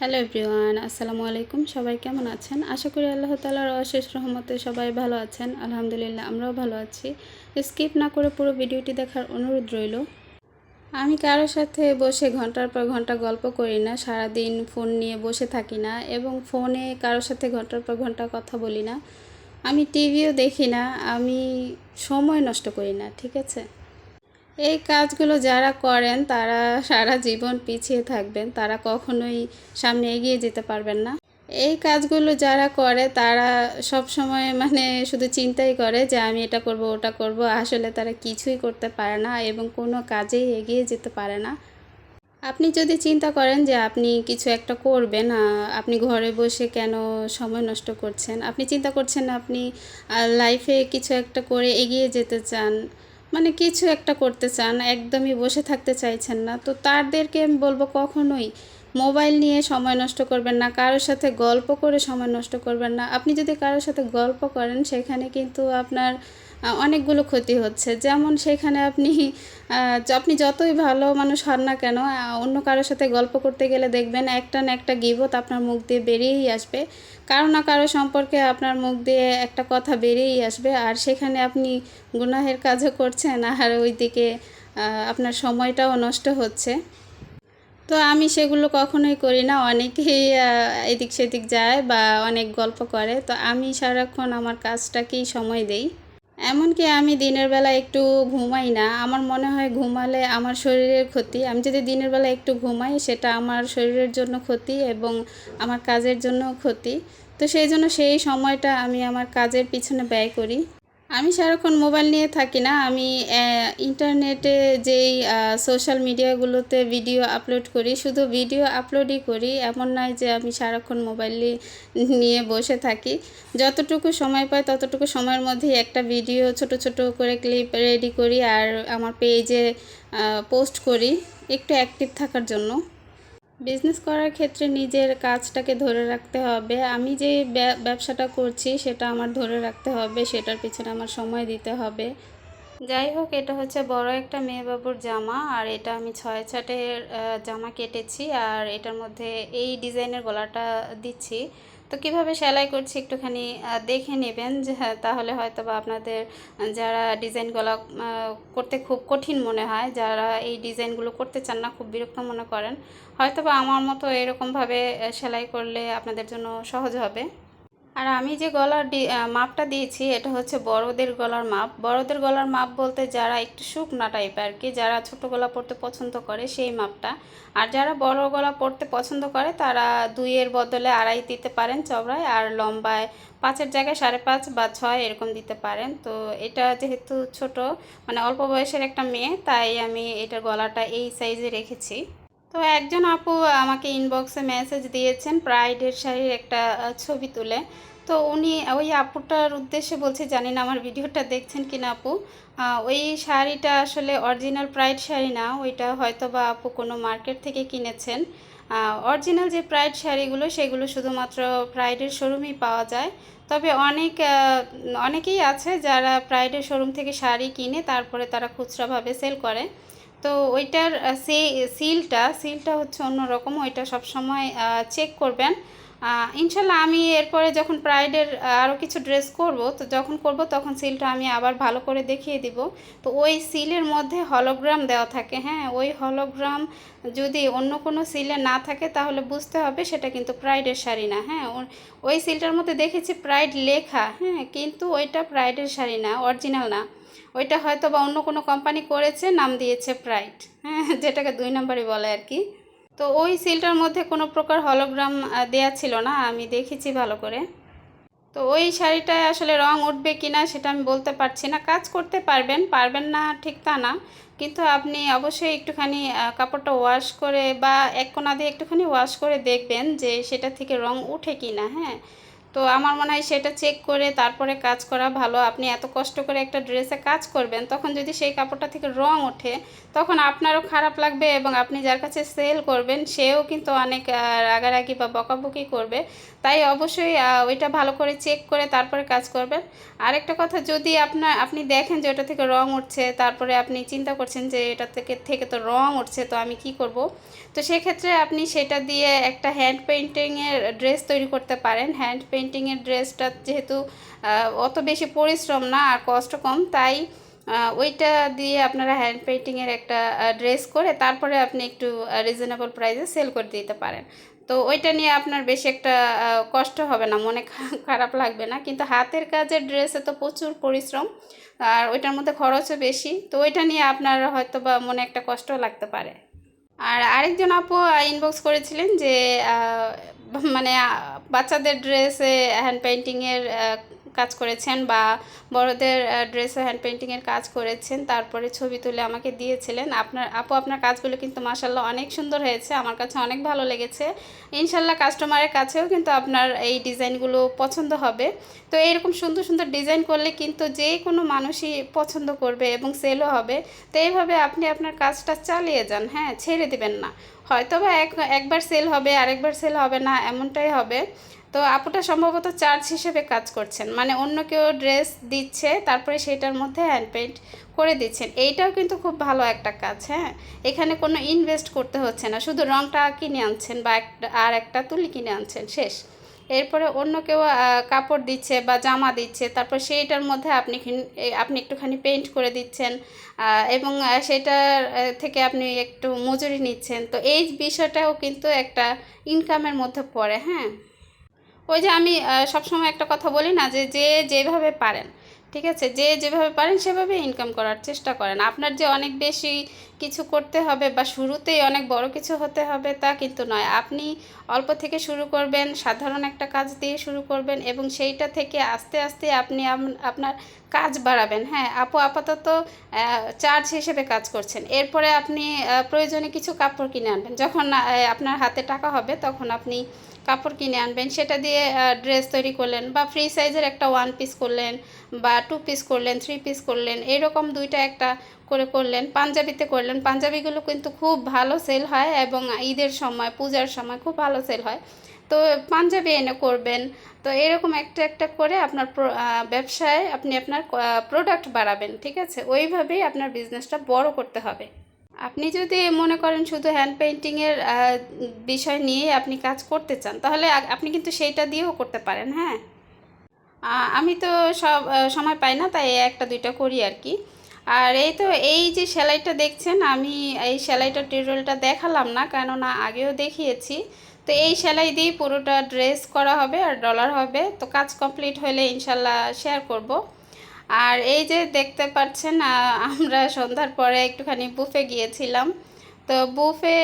Hello everyone, আসসালামু আলাইকুম। সবাই কেমন আছেন? আশা করি আল্লাহ তালার অশেষ রহমতে সবাই ভালো আছেন। আলহামদুলিল্লাহ, আমরাও ভালো আছি। স্কিপ না করে পুরো ভিডিওটি দেখার অনুরোধ রইল। আমি কারোর সাথে বসে ঘণ্টার পর ঘণ্টা গল্প করি না, সারাদিন ফোন নিয়ে বসে থাকি না এবং ফোনে কারোর সাথে ঘণ্টার পর ঘণ্টা কথা বলি না। আমি টিভিও দেখি না, আমি সময় নষ্ট করি না, ঠিক আছে? এই কাজগুলো যারা করেন, তারা সারা জীবন পিছিয়ে থাকবেন। তারা কখনোই সামনে এগিয়ে যেতে পারবেন না। এই কাজগুলো যারা করে, তারা সব সময় মানে শুধু চিন্তাই করে যে, আমি এটা করব, ওটা করব। আসলে তারা কিছুই করতে পারে না এবং কোনো কাজেই এগিয়ে যেতে পারে না। আপনি যদি চিন্তা করেন যে, আপনি কিছু একটা করবেন আপনি ঘরে বসে কেন সময় নষ্ট করছেন? আপনি চিন্তা করছেন আপনি লাইফে কিছু একটা করে এগিয়ে যেতে চান। মানে কিছু একটা করতে চান, একদমই বসে থাকতে চাইছেন না। তো তাদেরকে আমি বলব কখনোই মোবাইল নিয়ে সময় নষ্ট করবেন না, কারোর সাথে গল্প করে সময় নষ্ট করবেন না। আপনি যদি কারোর সাথে গল্প করেন, সেখানে কিন্তু আপনার অনেকগুলো ক্ষতি হচ্ছে। যেমন সেখানে আপনি আপনি যতই ভালো মানুষ হন না কেন অন্য কারোর সাথে গল্প করতে গেলে দেখবেন একটা না একটা গিবত আপনার মুখ দিয়ে বেরিয়েই আসবে। কারও না কারও সম্পর্কে আপনার মুখ দিয়ে একটা কথা বেরিয়েই আসবে। আর সেখানে আপনি গুনাহের কাজও করছেন, আর ওইদিকে আপনার সময়টাও নষ্ট হচ্ছে। তো আমি সেগুলো কখনোই করি না। অনেকেই এদিক সেদিক যায় বা অনেক গল্প করে। তো আমি সারাক্ষণ আমার কাজটাকেই সময় দেই। এমনকি আমি দিনের বেলা একটু ঘুমাই না, আমার মনে হয় ঘুমালে আমার শরীরের ক্ষতি। আমি যদি দিনের বেলা একটু ঘুমাই, সেটা আমার শরীরের জন্য ক্ষতি এবং আমার কাজের জন্য ক্ষতি। তো সেই জন্য সেই সময়টা আমি আমার কাজের পিছনে ব্যয় করি। আমি সারাক্ষণ মোবাইল নিয়ে থাকি না। আমি ইন্টারনেটে যেই সোশ্যাল মিডিয়াগুলোতে ভিডিও আপলোড করি, শুধু ভিডিও আপলোডই করি, এমন নয় যে আমি সারাক্ষণ মোবাইল নিয়ে বসে থাকি। যতটুকু সময় পাই ততটুকু সময়ের মধ্যেই একটা ভিডিও ছোট ছোট করে ক্লিপ রেডি করি আর আমার পেজে পোস্ট করি, একটু অ্যাক্টিভ থাকার জন্য। বিজনেস করার ক্ষেত্রে নিজের কাজটাকে ধরে রাখতে হবে। আমি যে ব্যবসাটা করছি সেটা আমার ধরে রাখতে হবে, সেটার পিছনে আমার সময় দিতে হবে। যাই হোক, এটা হচ্ছে বড় একটা মেয়ে বাবুর জামা, আর এটা আমি ছয় ছাটের জামা কেটেছি, আর এটার মধ্যে এই ডিজাইনের গলাটা দিচ্ছি। তো কীভাবে সেলাই করছি একটুখানি দেখে নেবেন হ্যাঁ, তাহলে হয়তো বা আপনাদের যারা ডিজাইনগুলো গলা করতে খুব কঠিন মনে হয় যারা এই ডিজাইনগুলো করতে চান না খুব বিরক্ত মনে করেন হয়তো বা আমার মতো এরকমভাবে সেলাই করলে আপনাদের জন্য সহজ হবে। আর আমি যে গলার মাপটা দিয়েছি, এটা হচ্ছে বড়দের গলার মাপ। বড়দের গলার মাপ বলতে যারা একটু শুকনা টাইপ আর কি, যারা ছোট গলা পরতে পছন্দ করে সেই মাপটা। আর যারা বড় গলা পরতে পছন্দ করে, তারা দুইয়ের বদলে আড়াই দিতে পারেন চওড়ায়, আর লম্বায় পাঁচের জায়গায় সাড়ে পাঁচ বা ছয় এরকম দিতে পারেন। তো এটা যেহেতু ছোট মানে অল্প বয়সের একটা মেয়ে, তাই আমি এটার গলাটা এই সাইজে রেখেছি। তো একজন আপু আমাকে ইনবক্সে মেসেজ দিয়েছেন প্রাইডের শাড়ির একটা ছবি তুলে। তো উনি ওই আপুটার উদ্দেশ্যে বলছে জানি না আমার ভিডিওটা দেখছেন কি না আপু ওই শাড়িটা আসলে অরিজিনাল প্রাইড শাড়ি না, ওইটা হয়তো বা আপু কোনো মার্কেট থেকে কিনেছেন। অরিজিনাল যে প্রাইড শাড়িগুলো, সেগুলো শুধুমাত্র প্রাইডের শোরুমেই পাওয়া যায়। তবে অনেক অনেকেই আছে যারা প্রাইডের শোরুম থেকে শাড়ি কিনে তারপরে তারা খুচরাভাবে সেল করে। তো ওইটার সে, সিলটা সিলটা হচ্ছে অন্যরকম, ওইটা সবসময় চেক করবেন। ইনশাল্লাহ আমি এরপরে যখন প্রাইডের আরও কিছু ড্রেস করব, তো যখন করব তখন সিলটা আমি আবার ভালো করে দেখিয়ে দিব। তো ওই সিলের মধ্যে হলোগ্রাম দেওয়া থাকে হ্যাঁ? ওই হলোগ্রাম যদি অন্য কোনো সিলে না থাকে তাহলে বুঝতে হবে সেটা কিন্তু প্রাইডের শাড়ি না হ্যাঁ? ওই সিলটার মধ্যে দেখেছি প্রাইড লেখা হ্যাঁ? কিন্তু ওইটা প্রাইডের শাড়ি না অরিজিনাল না। ওইটা হয়তো বা অন্য কোনো কোম্পানি করেছে, নাম দিয়েছে প্রাইড হ্যাঁ? যেটাকে দুই নম্বরই বলে আর কি। তো ওই সিলটার মধ্যে কোনো প্রকার হলোগ্রাম দেয়া ছিল না, আমি দেখেছি ভালো করে। তো ওই শাড়িটায় আসলে রং উঠবে কি না সেটা আমি বলতে পারছি না। কাজ করতে পারবেন পারবেন না ঠিক তা না। কিন্তু আপনি অবশ্যই একটুখানি কাপড়টা ওয়াশ করে বা এক কোনা দিয়ে একটুখানি ওয়াশ করে দেখবেন যে সেটা থেকে রং উঠে কি না হ্যাঁ। তো আমার মনে হয় সেটা চেক করে তারপরে কাজ করা ভালো। আপনি এত কষ্ট করে একটা ড্রেসে কাজ করবেন, তখন যদি সেই কাপড়টা থেকে রং ওঠে, তখন আপনারও খারাপ লাগবে এবং আপনি যার কাছে সেল করবেন, সেও কিন্তু অনেক রাগারাগি বা বকাবকি করবে। তাই অবশ্যই ওইটা ভালো করে চেক করে তারপরে কাজ করবেন। আরেকটা কথা, যদি আপনার আপনি দেখেন যে ওটা থেকে রং উঠছে, তারপরে আপনি চিন্তা করছেন যে এটা থেকে থেকে তো রং উঠছে, তো আমি কি করব? তো সেক্ষেত্রে আপনি সেটা দিয়ে একটা হ্যান্ড পেন্টিংয়ের ড্রেস তৈরি করতে পারেন। হ্যান্ড পেন্টিংয়ের ড্রেসটা যেহেতু অত বেশি পরিশ্রম না আর কষ্ট কম, তাই ওইটা দিয়ে আপনারা হ্যান্ড পেন্টিংয়ের একটা ড্রেস করে তারপরে আপনি একটু রিজনেবল প্রাইসে সেল করে দিতে পারেন। তো ওইটা নিয়ে আপনার বেশি একটা কষ্ট হবে না, মনে খারাপ লাগবে না। কিন্তু হাতের কাজের ড্রেসে তো প্রচুর পরিশ্রম, আর ওইটার মধ্যে খরচও বেশি। তো ওইটা নিয়ে আপনার হয়তো বা মনে একটা কষ্ট লাগতে পারে। আর আরেকজন আপু ইনবক্স করেছিলেন যে মানে বাচ্চাদের ড্রেসে হ্যান্ড পেইন্টিংয়ের কাজ করেছেন বা বড়দের ড্রেসে হ্যান্ড পেন্টিংয়ের কাজ করেছেন, তারপরে ছবি তুলে আমাকে দিয়েছিলেন। আপনার, আপু আপনার কাজগুলো কিন্তু মাসাল্লাহ অনেক সুন্দর হয়েছে, আমার কাছে অনেক ভালো লেগেছে। ইনশাল্লাহ কাস্টমারের কাছেও কিন্তু আপনার এই ডিজাইনগুলো পছন্দ হবে। তো এরকম সুন্দর সুন্দর ডিজাইন করলে কিন্তু যে কোনো মানুষই পছন্দ করবে এবং সেলও হবে। তো এইভাবে আপনি আপনার কাজটা চালিয়ে যান হ্যাঁ ছেড়ে দেবেন না। হয়তো বা এক, একবার সেল হবে, আরেকবার সেল হবে না, এমনটাই হবে। তো আপুটা সম্ভবত চার্জ হিসেবে কাজ করছেন। মানে অন্য কেউ ড্রেস দিচ্ছে, তারপরে সেটার মধ্যে হ্যান্ড পেন্ট করে দিচ্ছেন। এইটাও কিন্তু খুব ভালো একটা কাজ হ্যাঁ? এখানে কোনো ইনভেস্ট করতে হচ্ছে না। শুধু রংটা কিনে আনছেন বা একটা, আর একটা তুলি কিনে আনছেন, শেষ। এরপরে অন্য কেউ কাপড় দিচ্ছে বা জামা দিচ্ছে, তারপর সেইটার মধ্যে আপনি আপনি একটুখানি পেইন্ট করে দিচ্ছেন এবং সেটার থেকে আপনি একটু মজুরি নিচ্ছেন। তো এই বিষয়টাও কিন্তু একটা ইনকামের মধ্যে পড়ে হ্যাঁ? ওই যে আমি সবসময় একটা কথা বলি না যে যে যেভাবে পারেন, ঠিক আছে? যে যেভাবে পারেন সেভাবে ইনকাম করার চেষ্টা করেন। আপনার যে অনেক বেশি কিছু করতে হবে বা শুরুতেই অনেক বড় কিছু হতে হবে তা কিন্তু নয়। আপনি অল্প থেকে শুরু করবেন, সাধারণ একটা কাজ দিয়ে শুরু করবেন এবং সেইটা থেকে আস্তে আস্তে আপনি আপনার কাজ বাড়াবেন। হ্যাঁ আপু আপাতত চার্জ হিসেবে কাজ করছেন। এরপরে আপনি প্রয়োজনে কিছু কাপড় কিনে আনবেন। যখন আপনার হাতে টাকা হবে, তখন আপনি কাপড় কিনে আনবেন। সেটা দিয়ে ড্রেস তৈরি করলেন বা ফ্রি সাইজের একটা ওয়ান পিস করলেন বা টু পিস করলেন থ্রি পিস করলেন, এরকম দুইটা একটা করে করলেন, পাঞ্জাবিতে করলেন। পাঞ্জাবিগুলো কিন্তু খুব ভালো সেল হয় এবং ঈদের সময়, পূজার সময় খুব ভালো সেল হয়। তো পাঞ্জাবি এনে করবেন। তো এরকম একটা একটা করে আপনার ব্যবসায় আপনি আপনার প্রোডাক্ট বাড়াবেন, ঠিক আছে? ওইভাবেই আপনার বিজনেসটা বড় করতে হবে। আপনি যদি মনে করেন শুধু হ্যান্ড পেন্টিংয়ের বিষয় নিয়ে আপনি কাজ করতে চান, তাহলে আপনি কিন্তু সেইটা দিয়েও করতে পারেন হ্যাঁ? আমি তো সব সময় পাই না, তাই একটা, দুইটা করি আর কি। আর এই তো, এই যে সেলাইটা দেখছেন, আমি এই সেলাইটা টিউটোরিয়ালটা দেখালাম না, কেননা আগেও দেখিয়েছি। তো এই সেলাই দিয়ে পুরোটা ড্রেস করা হবে আর ডলার হবে। তো কাজ কমপ্লিট হলে ইনশাল্লাহ শেয়ার করব। আর এই যে দেখতে পাচ্ছেন আমরা সন্ধ্যার পরে একটুখানি বুফে গিয়েছিলাম। তো বুফে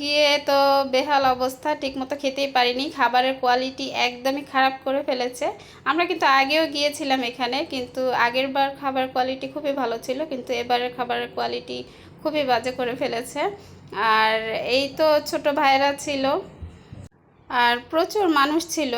গিয়ে তো বেহাল অবস্থা, ঠিকমতো খেতেই পারিনি। খাবারের কোয়ালিটি একদমই খারাপ করে ফেলেছে। আমরা কিন্তু আগেও গিয়েছিলাম এখানে, কিন্তু আগের বার খাবার কোয়ালিটি খুবই ভালো ছিল, কিন্তু এবারের খাবারের কোয়ালিটি খুবই বাজে করে ফেলেছে। আর এই তো ছোট ভাইরা ছিল আর প্রচুর মানুষ ছিল।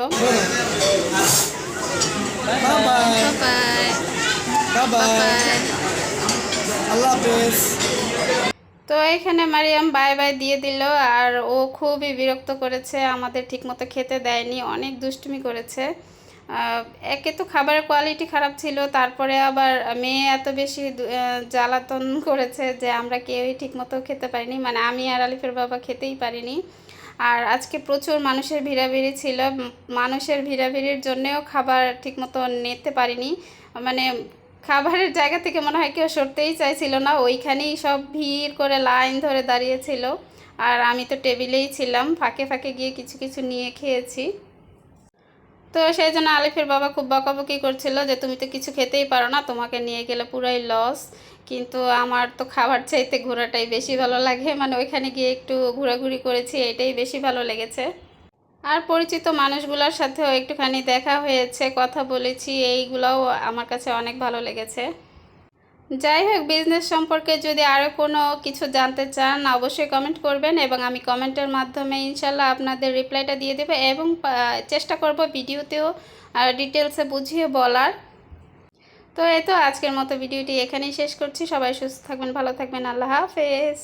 তো এখানে মারিয়াম বাই বাই দিয়ে দিল আর ও খুবই বিরক্ত করেছে, আমাদের ঠিকমতো খেতে দেয়নি, অনেক দুষ্টুমি করেছে। একে তো খাবারের কোয়ালিটি খারাপ ছিল, তারপরে আবার মেয়ে এত বেশি জ্বালাতন করেছে যে আমরা কেউই ঠিকমতো খেতে পারিনি মানে আমি আর আলিফের বাবা খেতেই পারিনি। আর আজকে প্রচুর মানুষের ভিড়াভিড়ি ছিল। মানুষের ভিড়াভিড়ির জন্যেও খাবার ঠিক মতো নিতে পারিনি। মানে খাবারের জায়গা থেকে মনে হয় কেউ সরতেই চাইছিল না। ওইখানেই সব ভিড় করে লাইন ধরে দাঁড়িয়েছিল। আর আমি তো টেবিলেই ছিলাম। ফাঁকে ফাঁকে গিয়ে কিছু কিছু নিয়ে খেয়েছি। তো সেই জন্য আলিফের বাবা খুব বকাবকি করছিল যে, তুমি তো কিছু খেতেই পারো না, তোমাকে নিয়ে গেলে পুরাই লস কিন্তু আমার তো খাবার চাইতে ঘোরাটাই বেশি ভালো লাগে। মানে ওইখানে গিয়ে একটু ঘোরাঘুরি করেছি, এটাই বেশি ভালো লেগেছে। আর পরিচিত মানুষগুলোর সাথেও একটুখানি দেখা হয়েছে, কথা বলেছি, এইগুলোও আমার কাছে অনেক ভালো লেগেছে। যাই হোক বিজনেস সম্পর্কে যদি আরও কোনো কিছু জানতে চান, অবশ্যই কমেন্ট করবেন এবং আমি কমেন্টের মাধ্যমে ইনশাল্লাহ আপনাদের রিপ্লাইটা দিয়ে দেবে এবং চেষ্টা করব ভিডিওতেও ডিটেলসে বুঝিয়ে বলার। তো এই তো, আজকের মতো ভিডিওটি এখানেই শেষ করছি। সবাই সুস্থ থাকবেন, ভালো থাকবেন। আল্লাহ হাফেজ।